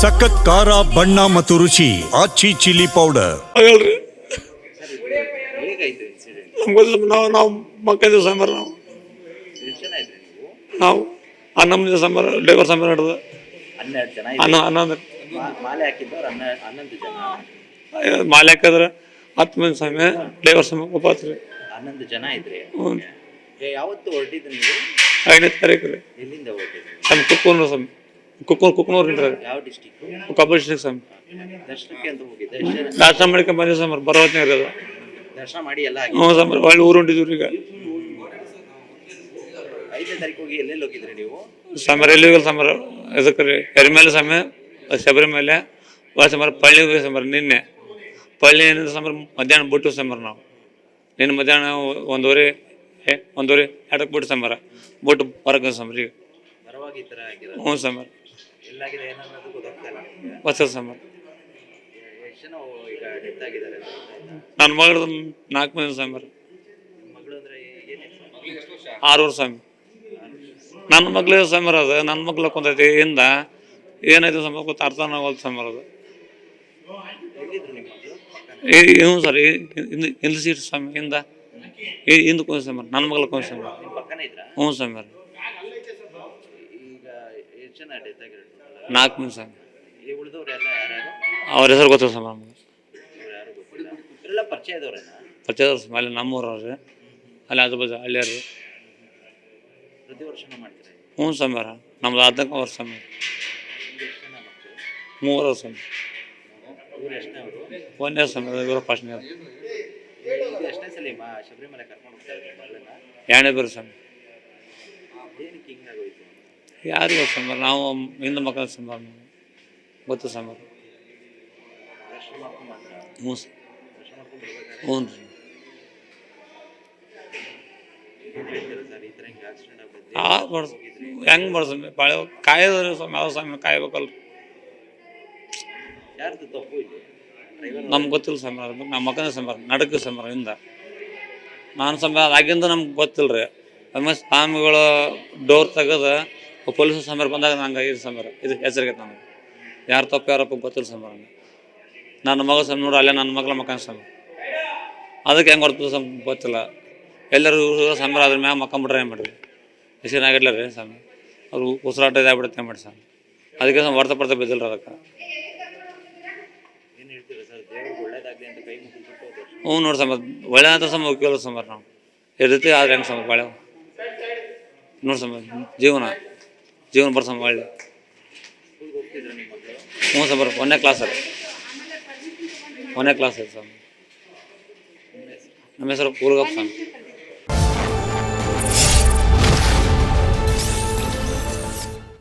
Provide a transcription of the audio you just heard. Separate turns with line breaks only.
ಸಖತ್ ಖಾರ ಬಣ್ಣ ಮತ್ತು ರುಚಿ ಆಚಿ ಚಿಲ್ಲಿ ಪೌಡರ್
ಹೇಳ್ರಿ. ನಾವು ನಾವು ಮಕ್ಕಳಿದ್ದೀವಿ ಸಾಂಬಾರು ನಾವು.
ನೀವು?
ಹನ್ನೊಂದು ಸಾಂಬಾರು ಲೇಬರ್ ಸಾಂಬಾರು
ನಡೆದ
ಹನ್ನೊಂದು
ಮಾಲೆ ಹನ್ನೊಂದು
ಹಾಕಿದ್ರೆ ಹತ್ತು ಮಂದಿ ಸಮಯ ಲೇಬರ್ ಸ್ವಾಮಿ ಒಪ್ಪಾತ್ರಿ
ಹನ್ನೊಂದು ಜನ ಇದ್ರಿ?
ಹ್ಞೂ.
ಯಾವತ್ತು ಹೊರಟಿದ್ದು ನೀವು?
ಐದನೇ ತಾರೀಕು ರೀ.
ಎಲ್ಲಿಂದ ಹೊರಟಿದ್ರಿ
ನಮ್ಮ ಕುಕ್ಕೂರು ಸ್ವಾಮಿ. ಕುಕ್ನೂರು ರೀ
ಯಾವ ಡಿಸ್ಟಿಕ್
ಕೊಪ್ಪಳ ಸ್ವಾಮಿ.
ದರ್ಶನಕ್ಕೆ ಅಂತ ಹೋಗಿದ್ದೆ. ಎಷ್ಟು ಜನ
ದರ್ಶನ ಮಾಡಿಕ ಬಂದಿವಿ ಸ್ವಾಮಿ ಬರೋ ಹೊತ್ನ್ಯಾಗ ರೀ ಅದು
ದರ್ಶನ ಮಾಡಿ ಎಲ್ಲ
ಹ್ಞೂ ಸ್ವಾಮಿ ಒಳ್ಳೆ ಊರು ಉಂಟಿದ್ರು ಈಗ.
ಐದನೇ ತಾರೀಕು ಹೋಗಿ ಎಲ್ಲೆಲ್ಲಿ ಹೋಗಿದ್ರಿ ನೀವು?
ಎಲ್ಲಿ ಹೋಗಲ್ಲ ಸಾಂಬಾರು ಇದಕ್ಕೆ ರೀ? ಎರಿಮೇಲೆ ಸ್ವಾಮಿ ಶಬರಿಮೇಲೆ ಸಾಂಬಾರು ಪಳ್ಳಿ ಹೋಗಿ ಸಾಂಬಾರು ನಿನ್ನೆ. ಪಳ್ಳಿ ಏನಿದೆ ಸಾಂಬಾರು ಮಧ್ಯಾಹ್ನ ಬಿಟ್ಟು ಸಾಂಬಾರು ನಾವು. ನಿನ್ನೆ ಮಧ್ಯಾಹ್ನ ಒಂದೂವರೆ ಒಂದೂವರೆ ಎರಡಕ್ಕೆ ಬಿಟ್ಟು ಸಾಂಬಾರ ಬಿಟ್ಟು ಹೊರಗೆ ಸಾಂಬಾರು ಈಗ. ಹ್ಞೂ ಸಾಂಬಾರು
ಎಲ್ಲಾಗಿದೆ ಏನನ್ನೋದು ಗೊತ್ತಾಗ್ತಾ ಇಲ್ಲ ನಿಮ್ಗೆ?
ಹೊಸ ಸಾಂಬಾರು
ಎಷ್ಟು ಜನ ಈಗ ಡೆತ್ ಆಗಿದ್ದಾರೆ. ಅಂತ ಗೊತ್ತಾಯ್ತಾ?
ನನ್ನ ಮಗಳದು ನಾಲ್ಕು ಮಂದಿ ಸಾಂಬಾರು.
ನಿಮ್ಮ ಮಗಳು ಅಂದ್ರೆ ಏನ್ ಹೆಸ್ರು?
ಆರೂರು ಸ್ವಾಮಿ ನನ್ನ ಮಗ್ಳ ಸಾಂಬಾರು ಅದು. ನನ್ನ ಮಗ್ಳು ಕುಂತೈತಿ ಹಿಂದ. ಏನಾಯ್ತು ಸಾಂಬಾರು ಗೊತ್ತ? ಅರ್ಥ ಆಗೋದು ಸಾಂಬಾರು ಅದು.
ಮಗಳು?
ಹ್ಞೂ ಸರ್. ಹಿಂದೆ ಹಿಂದೆ ಸೀಟ್ ಸ್ವಾಮಿ ಹಿಂದ. ಈ- ಹಿಂದೆ ಕುಂತ ಸಾಂಬಾರು. ನನ್ನ ಮಗ್ಳು ಕುಂತ ಸಾಂಬಾರು.
ನಿಮ್ಮ ಪಕ್ಕನೇ ಇದ್ರಾ?
ಹ್ಞೂ
ಎಷ್ಟು ಜನ ಡೆತ್ ಆಗಿರೋದು
ನಾಲ್ಕು ಮಂದಿ
ಈ ಯಾರ್ಯಾರು?
ಅವ್ರ ಹೆಸರು ಗೊತ್ತಿಲ್ಲ ಸರ್ ನಮ್ಗೆ.
ಇವ್ರು ಯಾರು ಗೊತ್ತಿಲ್ಲ. ಇವರೆಲ್ಲ ಪರಿಚಯದವ್ರೇನಾ
ಪರಿಚಯ ಸ್ವಾಮಿ ಅಲ್ಲಿ ನಮ್ಮೂರವ್ರಿ. ಅಲ್ಲಿ ಆಜು ಬಾಜು ಹಳ್ಳಿಯವ್ರಿ.
ಪ್ರತಿ ವರ್ಷನೂ ಮಾಡ್ತೀರಾ?
ಹ್ಞೂ ಸಾಂಬಾರ ನಮ್ದು ಹದಿನಾಲ್ಕು ವರ್ಷ ಸ್ವಾಮಿ
ನಿಮ್ಗೆ ಎಷ್ಟು ಜನ ಮಕ್ಕಳು?
ಮೂರು ವರ್ಷ
ಇವ್ರು ಎಷ್ಟನೇ ಅವರು?
ಒಂದೇ ಇವರು ಫಸ್ಟ್ನೇ
ಇದು ಎಷ್ಟನೇ ಸಲ ಮಾ ಶಬರಿಮಲೆ ಕರ್ಕೊಂಡು ಹೋಗ್ತಾ ಇದ್ರು ಮಕ್ಕಳನ್ನ
ಎರಡನೇ ಬೇರೆ
ಏನಕ್ಕೆ ಹಿಂಗಾಗೋಯ್ತು?
ಯಾರಿಗೂ ಸಂಬರ ನಾವು ಹಿಂದ ಮಕ್ಕಳ ಸಂಬಾರ ಗೊತ್ತು ಸಂಬರ ಹ್ಞೂ ಸರ್ ಹ್ಞೂ ರೀ ಆ ಬಡ್ಸ ಹೆಂಗೆ ಬಡ್ಸ ಬಾಳೆ ಕಾಯೋದ್ರಿ ಸ್ವಾಮಿ, ಯಾವ ಸ್ವಾಮಿ
ಡ್ರೈವರ್
ನಮ್ಗೆ ಗೊತ್ತಿಲ್ಲ ಸಂಬಾರ ನಮ್ಮ ಮಕ್ಕಳ ಸಂಬಾರ ನಡಕ ಸಂಬರ ಹಿಂದ. ನಾನು ಸಾಂಬಾರು ಆಗಿಂದ ನಮ್ಗೆ ಗೊತ್ತಿಲ್ಲ ರೀ ಆಮೇಲೆ ಸ್ವಾಮಿಗಳು ಡೋರ್ ತೆಗೆದು ಪೊಲೀಸ್ ಸಮರ ಬಂದಾಗ ನಂಗೆ ಇದು ಸಾಂಬಾರು ಇದು ಹೆಸರಿಗೆ ನನಗೆ ಯಾರು ತಪ್ಪು ಯಾರಪ್ಪ ಗೊತ್ತಿಲ್ಲ ಸಮರ ನನ್ನ ಮಗ ಸಮ ನೋಡಿ ಅಲ್ಲೇ ನನ್ನ ಮಗಳ ಮಕ್ಕ ಸಮ ಅದಕ್ಕೆ ಹೆಂಗೆ ಹೊರತು ಸಮ ಗೊತ್ತಿಲ್ಲ. ಎಲ್ಲರೂ ಸಾಂಬಾರು ಅದ್ರ ಮ್ಯಾಗ ಮಕ್ಕಂಬಿಟ್ರೆ ಏನು ಮಾಡಿರಿ ಹೆಸರಿನಾಗಿಲ್ಲ ರೀ ಸಾಂಬಾರು ಅವ್ರು ಉಸಿರಾಟ ಇದಾಗ್ಬಿಡುತ್ತೆ ಮಾಡಿ ಸಾಂಬಾರು ಅದಕ್ಕೆ ಸಮ ವರ್ತ ಪಡ್ತಾ ಬಿದ್ದಿಲ್ಲ ಅದಕ್ಕೆ. ಹ್ಞೂ ನೋಡಿ ಸಮ ಒಳ್ಳೆ ಅಂತ ಸಮ ಕೇಳೋ ಸಂಬಾರ ನಾವು. ಇರ್ತೀವಿ ಆದ್ರೆ ಹೆಂಗೆ ಸಮ ಬಾಳೆ ನೋಡಿ ಸಮ ಜೀವನ. ಜೀವನ ಬರ್ಸಂ ಒಳ್ಳೆ ಹ್ಞೂ ಸರ್ ಸಂಬಾರ ಒಂದನೇ ಕ್ಲಾಸ್ ರೀ ಒಂದನೇ ಕ್ಲಾಸ್ ಸ್ವಾಮಿ ನಮ್ಮ ಹೆಸರು ಪೂರ್ಗಪ್ಪ